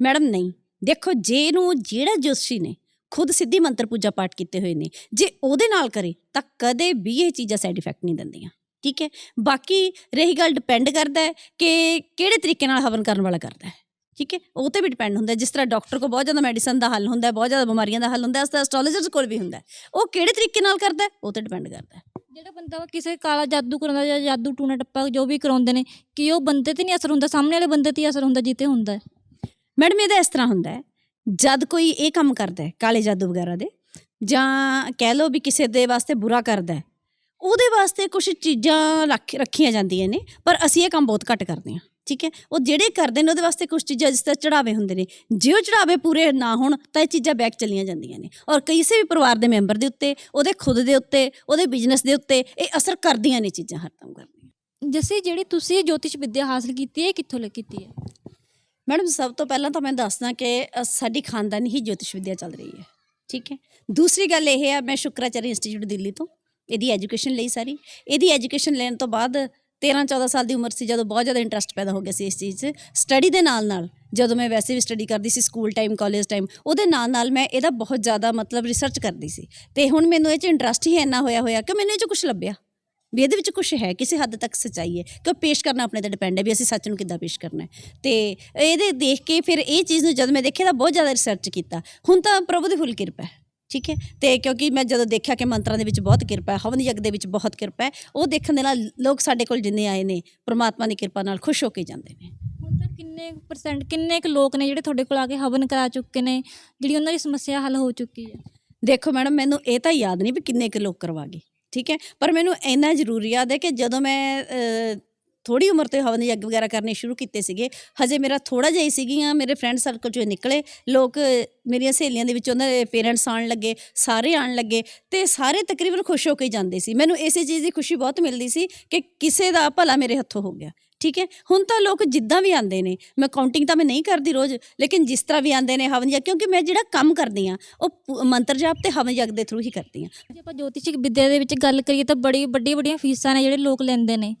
ਮੈਡਮ, ਨਹੀਂ। ਦੇਖੋ, ਜੇ ਨੂੰ ਜਿਹੜਾ ਜੋਸ਼ੀ ਨੇ ਖੁਦ ਸਿੱਧੀ ਮੰਤਰ ਪੂਜਾ ਪਾਠ ਕੀਤੇ ਹੋਏ ਨੇ, ਜੇ ਉਹਦੇ ਨਾਲ ਕਰੇ, ਤਾਂ ਕਦੇ ਵੀ ਇਹ ਚੀਜ਼ਾਂ ਸਾਈਡ ਇਫੈਕਟ ਨਹੀਂ ਦਿੰਦੀਆਂ। ਠੀਕ ਹੈ? ਬਾਕੀ ਰਹੀ ਗੱਲ ਡਿਪੈਂਡ ਕਰਦਾ ਹੈ ਕਿ ਕਿਹੜੇ ਤਰੀਕੇ ਨਾਲ ਹਵਨ ਕਰਨ ਵਾਲਾ ਕਰਦਾ ਹੈ। ਠੀਕ ਹੈ? ਉਹ ਤੇ ਵੀ ਡਿਪੈਂਡ ਹੁੰਦਾ ਹੈ। ਜਿਸ ਤਰ੍ਹਾਂ ਡਾਕਟਰ ਕੋਲ ਬਹੁਤ ਜ਼ਿਆਦਾ ਮੈਡੀਸਨ ਦਾ ਹੱਲ ਹੁੰਦਾ ਹੈ, ਬਹੁਤ ਜ਼ਿਆਦਾ ਬਿਮਾਰੀਆਂ ਦਾ ਹੱਲ ਹੁੰਦਾ ਹੈ, ਉਸ ਤਰ੍ਹਾਂ ਐਸਟ੍ਰੋਲੋਜਰਸ ਕੋਲ ਵੀ ਹੁੰਦਾ ਹੈ। ਉਹ ਕਿਹੜੇ ਤਰੀਕੇ ਨਾਲ ਕਰਦਾ ਹੈ? ਉਹ ਤੇ ਡਿਪੈਂਡ ਕਰਦਾ ਹੈ। ਜਿਹੜਾ ਬੰਦਾ ਵਾ ਕਿਸੇ ਕਾਲਾ ਜਾਦੂ ਕਰਾਉਂਦਾ ਜਾਂ ਜਾਦੂ ਟੂਣਾ ਟੱਪਾ ਜੋ ਵੀ ਕਰਾਉਂਦੇ ਨੇ, ਕਿ ਉਹ ਬੰਦੇ ਤੇ ਨਹੀਂ ਅਸਰ ਹੁੰਦਾ, ਸਾਹਮਣੇ ਵਾਲੇ ਬੰਦੇ ਤੇ ਹੀ ਅਸਰ ਹੁੰਦਾ, ਜਿੱਤੇ ਹੁੰਦਾ ਹੈ। ਮੈਡਮ, ਇਹਦਾ ਇਸ ਤਰ੍ਹਾਂ ਹੁੰਦਾ ਹੈ, ਜਦ ਕੋਈ ਇਹ ਕੰਮ ਕਰਦਾ ਹੈ, ਕਾਲੇ ਜਾਦੂ ਵਗੈਰਾ ਦੇ, ਜਾਂ ਕਹਿ ਲਓ ਵੀ ਕਿਸੇ ਦੇ ਵਾਸਤੇ ਬੁਰਾ ਕਰਦਾ ਹੈ, ਉਹਦੇ ਵਾਸਤੇ ਕੁਝ ਚੀਜ਼ਾਂ ਰੱਖ, ਰੱਖੀਆਂ ਜਾਂਦੀਆਂ ਨੇ, ਪਰ ਅਸੀਂ ਇਹ ਕੰਮ ਬਹੁਤ ਘੱਟ ਕਰਦੇ ਹਾਂ। ਠੀਕ ਹੈ? ਉਹ ਜਿਹੜੇ ਕਰਦੇ ਨੇ ਉਹਦੇ ਵਾਸਤੇ ਕੁਝ ਚੀਜ਼ਾਂ ਜਿਸ ਤਰ੍ਹਾਂ ਚੜਾਵੇ ਹੁੰਦੇ ਨੇ। ਜੇ ਉਹ ਚੜਾਵੇ ਪੂਰੇ ਨਾ ਹੋਣ ਤਾਂ ਇਹ ਚੀਜ਼ਾਂ ਬੈਕ ਚਲੀਆਂ ਜਾਂਦੀਆਂ ਨੇ। ਔਰ ਕਿਸੇ ਵੀ ਪਰਿਵਾਰ ਦੇ ਮੈਂਬਰ ਦੇ ਉੱਤੇ ਉਹਦੇ ਖੁਦ ਦੇ ਉੱਤੇ ਉਹਦੇ ਬਿਜ਼ਨਸ ਦੇ ਉੱਤੇ ਇਹ ਅਸਰ ਕਰਦੀਆਂ ਨੇ ਚੀਜ਼ਾਂ ਹਰ ਕੰਮ ਕਰਦੀਆਂ। ਜੱਸੀ ਜਿਹੜੀ ਤੁਸੀਂ ਜੋਤਿਸ਼ ਵਿੱਦਿਆ ਹਾਸਲ ਕੀਤੀ ਹੈ ਕਿੱਥੋਂ ਲੈ ਕੀਤੀ ਹੈ? ਮੈਡਮ ਸਭ ਤੋਂ ਪਹਿਲਾਂ ਤਾਂ ਮੈਂ ਦੱਸਦਾ ਕਿ ਸਾਡੀ ਖਾਨਦਾਨੀ ਹੀ ਜੋਤਿਸ਼ ਵਿਦਿਆ ਚੱਲ ਰਹੀ ਹੈ। ਠੀਕ ਹੈ? ਦੂਸਰੀ ਗੱਲ ਇਹ ਹੈ ਮੈਂ ਸ਼ੁਕਰਾਚਾਰੀ ਇੰਸਟੀਚਿਊਟ ਦਿੱਲੀ ਤੋਂ ਇਹਦੀ ਐਜੂਕੇਸ਼ਨ ਲਈ ਸਾਰੀ। ਇਹਦੀ ਐਜੂਕੇਸ਼ਨ ਲੈਣ ਤੋਂ ਬਾਅਦ 13 14 ਸਾਲ ਦੀ ਉਮਰ ਸੀ ਜਦੋਂ ਬਹੁਤ ਜ਼ਿਆਦਾ ਇੰਟਰਸਟ ਪੈਦਾ ਹੋ ਗਿਆ ਸੀ ਇਸ ਚੀਜ਼ 'ਚ। ਸਟੱਡੀ ਦੇ ਨਾਲ ਨਾਲ ਜਦੋਂ ਮੈਂ ਵੈਸੇ ਵੀ ਸਟੱਡੀ ਕਰਦੀ ਸੀ ਸਕੂਲ ਟਾਈਮ ਕਾਲਜ ਟਾਈਮ ਉਹਦੇ ਨਾਲ ਨਾਲ ਮੈਂ ਇਹਦਾ ਬਹੁਤ ਜ਼ਿਆਦਾ ਮਤਲਬ ਰਿਸਰਚ ਕਰਦੀ ਸੀ। ਤੇ ਹੁਣ ਮੈਨੂੰ ਇਹ 'ਚ ਇੰਟਰਸਟ ਹੀ ਇੰਨਾ ਹੋਇਆ ਹੋਇਆ ਕਿ ਮੈਨੂੰ ਇਹ 'ਚ ਕੁਝ ਲੱਭਿਆ। ਵੀ ਇਹਦੇ ਵਿੱਚ ਕੁਝ ਹੈ, ਕਿਸੇ ਹੱਦ ਤੱਕ ਸੱਚਾਈ ਹੈ ਕਿ ਉਹ ਪੇਸ਼ ਕਰਨਾ ਆਪਣੇ ਤੇ ਡਿਪੈਂਡ ਹੈ ਵੀ ਅਸੀਂ ਸੱਚ ਨੂੰ ਕਿੱਦਾਂ ਪੇਸ਼ ਕਰਨਾ ਹੈ। ਤੇ ਇਹਦੇ ਦੇਖ ਕੇ ਫਿਰ ਇਹ ਚੀਜ਼ ਨੂੰ ਜਦ ਮੈਂ ਦੇਖਿਆ ਤਾਂ ਬਹੁਤ ਜ਼ਿਆਦਾ ਰਿਸਰਚ ਕੀਤਾ। ਹੁਣ ਤਾਂ ਪ੍ਰਭੂ ਦੀ ਫੁੱਲ ਕਿਰਪਾ ਹੈ। ਠੀਕ ਹੈ? ਤੇ ਕਿਉਂਕਿ ਮੈਂ ਜਦੋਂ ਦੇਖਿਆ ਕਿ ਮੰਤਰਾਂ ਦੇ ਵਿੱਚ ਬਹੁਤ ਕਿਰਪਾ ਹੈ ਹਵਨ ਯੱਗ ਦੇ ਵਿੱਚ ਬਹੁਤ ਕਿਰਪਾ ਹੈ ਉਹ ਦੇਖਣ ਦੇ ਨਾਲ ਲੋਕ ਸਾਡੇ ਕੋਲ ਜਿੰਨੇ ਆਏ ਨੇ ਪ੍ਰਮਾਤਮਾ ਦੀ ਕਿਰਪਾ ਨਾਲ ਖੁਸ਼ ਹੋ ਕੇ ਜਾਂਦੇ ਨੇ। ਹੁਣ ਤੱਕ ਕਿੰਨੇ ਪਰਸੈਂਟ ਕਿੰਨੇ ਕੁ ਲੋਕ ਨੇ ਜਿਹੜੇ ਤੁਹਾਡੇ ਕੋਲ ਆ ਕੇ ਹਵਨ ਕਰਾ ਚੁੱਕੇ ਨੇ ਜਿਹੜੀ ਉਹਨਾਂ ਦੀ ਸਮੱਸਿਆ ਹੱਲ ਹੋ ਚੁੱਕੀ ਹੈ? ਦੇਖੋ ਮੈਡਮ ਮੈਨੂੰ ਇਹ ਤਾਂ ਯਾਦ ਨਹੀਂ ਵੀ ਕਿੰਨੇ ਕੁ ਲੋਕ ਕਰਵਾ ਗਏ ਠੀਕ ਹੈ? ਪਰ ਮੈਨੂੰ ਇੰਨਾ ਜ਼ਰੂਰ ਯਾਦ ਹੈ ਕਿ ਜਦੋਂ ਮੈਂ ਥੋੜੀ ਉਮਰ ਤੋਂ ਹਵਨ ਯੱਗ ਵਗੈਰਾ ਕਰਨੇ ਸ਼ੁਰੂ ਕੀਤੇ ਸੀਗੇ। ਹਜੇ ਮੇਰਾ ਥੋੜਾ ਜਿਹਾ ਹੀ ਸੀਗੀਆਂ ਮੇਰੇ ਫਰੈਂਡ ਸਰਕਲ ਚੋਂ ਨਿਕਲੇ। ਲੋਕ ਮੇਰੀਆਂ ਸਹੇਲੀਆਂ ਦੇ ਵਿੱਚ ਉਹਨਾਂ ਦੇ ਪੇਰੈਂਟਸ ਆਉਣ ਲੱਗੇ, ਸਾਰੇ ਆਉਣ ਲੱਗੇ ਤੇ ਸਾਰੇ ਤਕਰੀਬਨ ਖੁਸ਼ ਹੋ ਕੇ ਜਾਂਦੇ ਸੀ। ਮੈਨੂੰ ਇਸੇ ਚੀਜ਼ ਦੀ ਖੁਸ਼ੀ ਬਹੁਤ ਮਿਲਦੀ ਸੀ ਕਿ ਕਿਸੇ ਦਾ ਭਲਾ ਮੇਰੇ ਹੱਥੋਂ ਹੋ ਗਿਆ। ਠੀਕ ਹੈ? ਹੁਣ ਤਾਂ ਲੋਕ ਜਿੱਦਾਂ ਵੀ ਆਉਂਦੇ ਨੇ, ਮੈਂ ਕਾਊਂਟਿੰਗ ਤਾਂ ਮੈਂ ਨਹੀਂ ਕਰਦੀ ਰੋਜ਼, ਲੇਕਿਨ ਜਿਸ ਤਰ੍ਹਾਂ ਵੀ ਆਉਂਦੇ ਨੇ ਹਵਨ ਯੱਗ ਕਿਉਂਕਿ ਮੈਂ ਜਿਹੜਾ ਕੰਮ ਕਰਦੀ ਆ ਉਹ ਮੰਤਰ ਜਾਪ ਤੇ ਹਵਨ ਯੱਗ ਦੇ ਥਰੂ ਹੀ ਕਰਦੀ ਆ ਜੇ ਆਪਾਂ ਜੋਤਿਸ਼ਿਕ ਵਿੱਦਿਆ ਦੇ ਵਿੱਚ ਗੱਲ ਕਰੀਏ ਤਾਂ ਬੜੀ ਵੱਡੀ ਵੱਡੀਆਂ ਫੀਸਾਂ ਨੇ ਜਿਹੜੇ ਲੋਕ ਲੈਂਦੇ ਨੇ।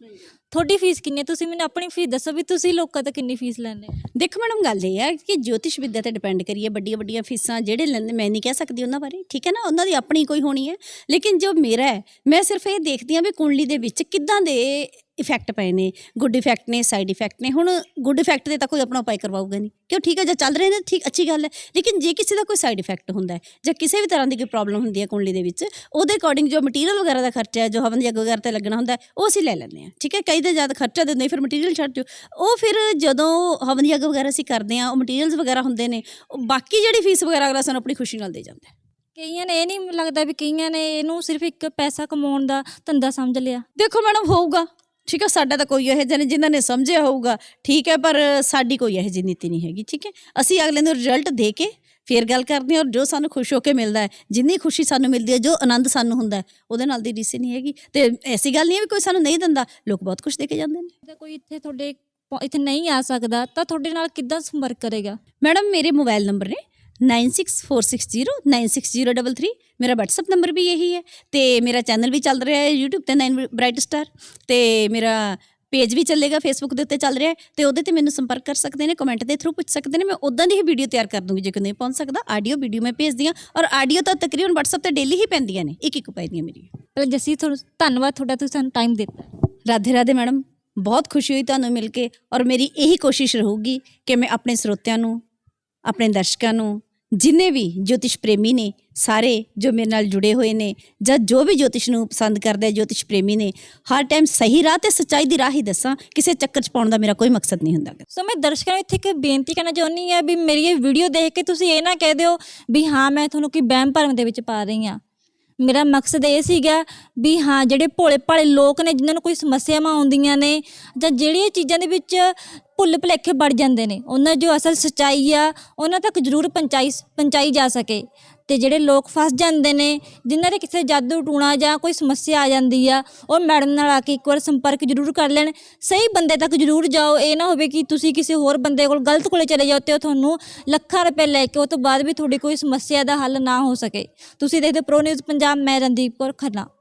ਤੁਹਾਡੀ ਫੀਸ ਕਿੰਨੀ ਹੈ? ਤੁਸੀਂ ਮੈਨੂੰ ਆਪਣੀ ਫੀਸ ਦੱਸੋ ਵੀ ਤੁਸੀਂ ਲੋਕਾਂ ਤੋਂ ਕਿੰਨੀ ਫੀਸ ਲੈਂਦੇ ਹੋ? ਦੇਖੋ ਮੈਡਮ, ਗੱਲ ਇਹ ਹੈ ਕਿ ਜੋਤਿਸ਼ ਵਿਦਿਆ ਤੇ ਡਿਪੈਂਡ ਕਰੀਏ ਵੱਡੀਆਂ ਵੱਡੀਆਂ ਫੀਸਾਂ ਜਿਹੜੇ ਲੈਂਦੇ, ਮੈਂ ਨਹੀਂ ਕਹਿ ਸਕਦੀ ਉਹਨਾਂ ਬਾਰੇ, ਠੀਕ ਹੈ ਨਾ? ਉਹਨਾਂ ਦੀ ਆਪਣੀ ਕੋਈ ਹੋਣੀ ਹੈ। ਲੇਕਿਨ ਜੋ ਮੇਰਾ ਹੈ, ਮੈਂ ਸਿਰਫ ਇਹ ਦੇਖਦੀ ਹਾਂ ਵੀ ਕੁੰਡਲੀ ਦੇ ਵਿੱਚ ਕਿੱਦਾਂ ਦੇ ਇਫੈਕਟ ਪਏ ਨੇ ਗੁੱਡ ਇਫੈਕਟ ਨੇ ਸਾਈਡ ਇਫੈਕਟ ਨੇ। ਹੁਣ ਗੁੱਡ ਇਫੈਕਟ ਦੇ ਤਾਂ ਕੋਈ ਆਪਣਾ ਉਪਾਅ ਕਰਵਾਊਗਾ ਨਹੀਂ। ਕਿਉਂ? ਠੀਕ ਹੈ ਜੇ ਚੱਲ ਰਹੇ ਨੇ ਠੀਕ ਅੱਛੀ ਗੱਲ ਹੈ। ਲੇਕਿਨ ਜੇ ਕਿਸੇ ਦਾ ਕੋਈ ਸਾਈਡ ਇਫੈਕਟ ਹੁੰਦਾ ਹੈ ਜਾਂ ਕਿਸੇ ਵੀ ਤਰ੍ਹਾਂ ਦੀ ਕੋਈ ਪ੍ਰੋਬਲਮ ਹੁੰਦੀ ਹੈ ਕੁੰਡਲੀ ਦੇ ਵਿੱਚ ਉਹਦੇ ਅਕੋਰਡਿੰਗ ਜੋ ਮਟੀਰੀਅਲ ਵਗੈਰਾ ਦਾ ਖਰਚਾ ਹੈ ਜੋ ਹਵਨ ਯੱਗ ਵਗੈਰਾ ਤੇ ਲੱਗਣਾ ਹੁੰਦਾ ਉਹ ਅਸੀਂ ਲੈ ਲੈਂਦੇ ਹਾਂ। ਠੀਕ ਹੈ ਕਈ ਤਾਂ ਜ਼ਿਆਦਾ ਖਰਚਾ ਦਿੰਦੇ ਫਿਰ ਮਟੀਰੀਅਲ ਛੱਡ ਜੋ ਉਹ ਫਿਰ ਜਦੋਂ ਹਵਨ ਯੱਗ ਵਗੈਰਾ ਅਸੀਂ ਕਰਦੇ ਹਾਂ ਉਹ ਮਟੀਰੀਅਲਸ ਵਗੈਰਾ ਹੁੰਦੇ ਨੇ ਉਹ ਬਾਕੀ ਜਿਹੜੀ ਫੀਸ ਵਗੈਰਾ ਅਗਲਾ ਸਾਨੂੰ ਆਪਣੀ ਖੁਸ਼ੀ ਨਾਲ ਦੇ ਜਾਂਦਾ ਹੈ। ਕਈਆਂ ਨੇ ਇਹ ਨਹੀਂ ਲੱਗਦਾ ਵੀ ਕਈਆਂ ਨੇ ਇਹਨੂੰ ਸਿਰਫ ਇੱਕ ਪੈਸਾ ਕਮਾਉਣ ਦਾ ਧੰਦਾ ਸਮਝ ਲਿਆ। ਦੇਖੋ ਮੈਡਮ ਹੋਊਗਾ। ਠੀਕ ਹੈ ਸਾਡਾ ਤਾਂ ਕੋਈ ਇਹੋ ਜਿਹੇ ਨੇ ਜਿਨ੍ਹਾਂ ਨੇ ਸਮਝਿਆ ਹੋਊਗਾ ਠੀਕ ਹੈ ਪਰ ਸਾਡੀ ਕੋਈ ਇਹੋ ਜਿਹੀ ਨੀਤੀ ਨਹੀਂ ਹੈਗੀ ਠੀਕ ਹੈ। ਅਸੀਂ ਅਗਲੇ ਨੂੰ ਰਿਜ਼ਲਟ ਦੇ ਕੇ ਫੇਰ ਗੱਲ ਕਰਦੇ ਹਾਂ ਔਰ ਜੋ ਸਾਨੂੰ ਖੁਸ਼ ਹੋ ਕੇ ਮਿਲਦਾ ਹੈ ਜਿੰਨੀ ਖੁਸ਼ੀ ਸਾਨੂੰ ਮਿਲਦੀ ਹੈ ਜੋ ਆਨੰਦ ਸਾਨੂੰ ਹੁੰਦਾ ਹੈ ਉਹਦੇ ਨਾਲ ਦੀ ਰੀਸ ਨਹੀਂ ਹੈਗੀ। ਤੇ ਐਸੀ ਗੱਲ ਨਹੀਂ ਹੈ ਵੀ ਕੋਈ ਸਾਨੂੰ ਨਹੀਂ ਦਿੰਦਾ ਲੋਕ ਬਹੁਤ ਕੁਝ ਦੇ ਕੇ ਜਾਂਦੇ ਨੇ। ਜੇ ਕੋਈ ਇੱਥੇ ਤੁਹਾਡੇ ਪ- ਇੱਥੇ ਨਹੀਂ ਆ ਸਕਦਾ ਤਾਂ ਤੁਹਾਡੇ ਨਾਲ ਕਿੱਦਾਂ ਸੰਪਰਕ ਕਰੇਗਾ? ਮੈਡਮ ਮੇਰੇ ਮੋਬਾਈਲ ਨੰਬਰ ਨੇ। 9646096033 ਮੇਰਾ WhatsApp ਨੰਬਰ ਵੀ ਇਹੀ ਹੈ ਤੇ ਮੇਰਾ ਚੈਨਲ ਵੀ ਚੱਲ ਰਿਹਾ ਹੈ YouTube ਤੇ 9 ਬ੍ਰਾਈਟ ਸਟਾਰ ਤੇ ਮੇਰਾ ਪੇਜ ਵੀ ਚੱਲੇਗਾ ਫੇਸਬੁੱਕ ਦੇ ਉੱਤੇ ਚੱਲ ਰਿਹਾ ਤੇ ਉਹਦੇ ਤੇ ਮੈਨੂੰ ਸੰਪਰਕ ਕਰ ਸਕਦੇ ਨੇ ਕਮੈਂਟ ਦੇ ਥਰੂ ਪੁੱਛ ਸਕਦੇ ਨੇ ਮੈਂ ਉਦਾਂ ਦੀ ਹੀ ਵੀਡੀਓ ਤਿਆਰ ਕਰ ਦੂੰਗੀ ਜੇ ਕੋਈ ਨਹੀਂ ਪਹੁੰਚ ਸਕਦਾ ਆਡੀਓ ਵੀਡੀਓ ਮੈਂ ਭੇਜਦੀ ਹਾਂ ਔਰ ਆਡੀਓ ਤਾਂ ਤਕਰੀਬਨ WhatsApp ਤੇ ਡੇਲੀ ਹੀ ਪੈਂਦੀਆਂ ਨੇ ਇੱਕ ਇੱਕ ਪੈਂਦੀਆਂ ਮੇਰੀਆਂ ਪਹਿਲਾਂ ਜੱਸੀ ਤੁਹਾਨੂੰ ਧੰਨਵਾਦ ਤੁਹਾਡਾ ਤੁਸੀਂ ਸਾਨੂੰ ਟਾਈਮ ਦਿੱਤਾ ਰਾਧੇ ਰਾਧੇ ਮੈਡਮ ਬਹੁਤ ਖੁਸ਼ੀ ਹੋਈ ਤੁਹਾਨੂੰ ਮਿਲ ਕੇ ਔਰ ਮੇਰੀ ਇਹੀ ਕੋਸ਼ਿਸ਼ ਰਹੂਗੀ ਕਿ ਮੈਂ ਆਪਣੇ ਸਰੋਤਿਆਂ ਨੂੰ ਆਪਣੇ ਦਰਸ਼ਕਾਂ ਨੂੰ ਜਿੰਨੇ ਵੀ ਜੋਤਿਸ਼ ਪ੍ਰੇਮੀ ਨੇ, ਸਾਰੇ ਜੋ ਮੇਰੇ ਨਾਲ ਜੁੜੇ ਹੋਏ ਨੇ ਜਾਂ ਜੋ ਵੀ ਜੋਤਿਸ਼ ਨੂੰ ਪਸੰਦ ਕਰਦੇ ਜੋਤਿਸ਼ ਪ੍ਰੇਮੀ ਨੇ, ਹਰ ਟਾਈਮ ਸਹੀ ਰਾਹ ਤੇ ਸੱਚਾਈ ਦੀ ਰਾਹ ਹੀ ਦੱਸਾਂ, ਕਿਸੇ ਚੱਕਰ 'ਚ ਪਾਉਣ ਦਾ ਮੇਰਾ ਕੋਈ ਮਕਸਦ ਨਹੀਂ ਹੁੰਦਾ। ਸੋ ਮੈਂ ਦਰਸ਼ਕਾਂ ਨੂੰ ਇੱਥੇ ਇੱਕ ਬੇਨਤੀ ਕਰਨਾ ਚਾਹੁੰਦੀ ਹਾਂ ਵੀ ਮੇਰੀ ਇਹ ਵੀਡੀਓ ਦੇਖ ਕੇ ਤੁਸੀਂ ਇਹ ਨਾ ਕਹਿ ਦਿਓ ਵੀ ਹਾਂ, ਮੈਂ ਤੁਹਾਨੂੰ ਕੀ ਵਹਿਮ ਭਰਮ ਦੇ ਵਿੱਚ ਪਾ ਰਹੀ ਹਾਂ। ਮੇਰਾ ਮਕਸਦ ਇਹ ਸੀਗਾ ਵੀ ਹਾਂ, ਜਿਹੜੇ ਭੋਲੇ ਭਾਲੇ ਲੋਕ ਨੇ, ਜਿਨ੍ਹਾਂ ਨੂੰ ਕੋਈ ਸਮੱਸਿਆਵਾਂ ਆਉਂਦੀਆਂ ਨੇ ਜਾਂ ਜਿਹੜੀਆਂ ਚੀਜ਼ਾਂ ਦੇ ਵਿੱਚ ਭੁੱਲ ਭੁਲੇਖੇ ਵੜ ਜਾਂਦੇ ਨੇ, ਉਹਨਾਂ ਜੋ ਅਸਲ ਸੱਚਾਈ ਆ, ਉਹਨਾਂ ਤੱਕ ਜ਼ਰੂਰ ਪਹੁੰਚਾਈ ਪਹੁੰਚਾਈ ਜਾ ਸਕੇ। ਤੇ ਜਿਹੜੇ ਲੋਕ ਫਸ ਜਾਂਦੇ ਨੇ, ਜਿਨ੍ਹਾਂ ਦੇ ਕਿਸੇ ਜਾਦੂ ਟੂਣਾ ਜਾਂ ਕੋਈ ਸਮੱਸਿਆ ਆ ਜਾਂਦੀ ਆ, ਉਹ ਮੈਡਮ ਨਾਲ ਆ ਕੇ ਇੱਕ ਵਾਰ ਸੰਪਰਕ ਜ਼ਰੂਰ ਕਰ ਲੈਣ। ਸਹੀ ਬੰਦੇ ਤੱਕ ਜ਼ਰੂਰ ਜਾਓ। ਇਹ ਨਾ ਹੋਵੇ ਕਿ ਤੁਸੀਂ ਕਿਸੇ ਹੋਰ ਬੰਦੇ ਕੋਲ ਗਲਤ ਕੋਲੇ ਚਲੇ ਜਾਓ ਤੇ ਉਹ ਤੁਹਾਨੂੰ ਲੱਖਾਂ ਰੁਪਏ ਲੈ ਕੇ ਉਹ ਤੋਂ ਬਾਅਦ ਵੀ ਤੁਹਾਡੀ ਕੋਈ ਸਮੱਸਿਆ ਦਾ ਹੱਲ ਨਾ ਹੋ ਸਕੇ। ਤੁਸੀਂ ਦੇਖਦੇ ਪ੍ਰੋ ਨਿਊਜ਼ ਪੰਜਾਬ, ਮੈਂ ਰਣਦੀਪ ਕੌਰ ਖੰਨਾ।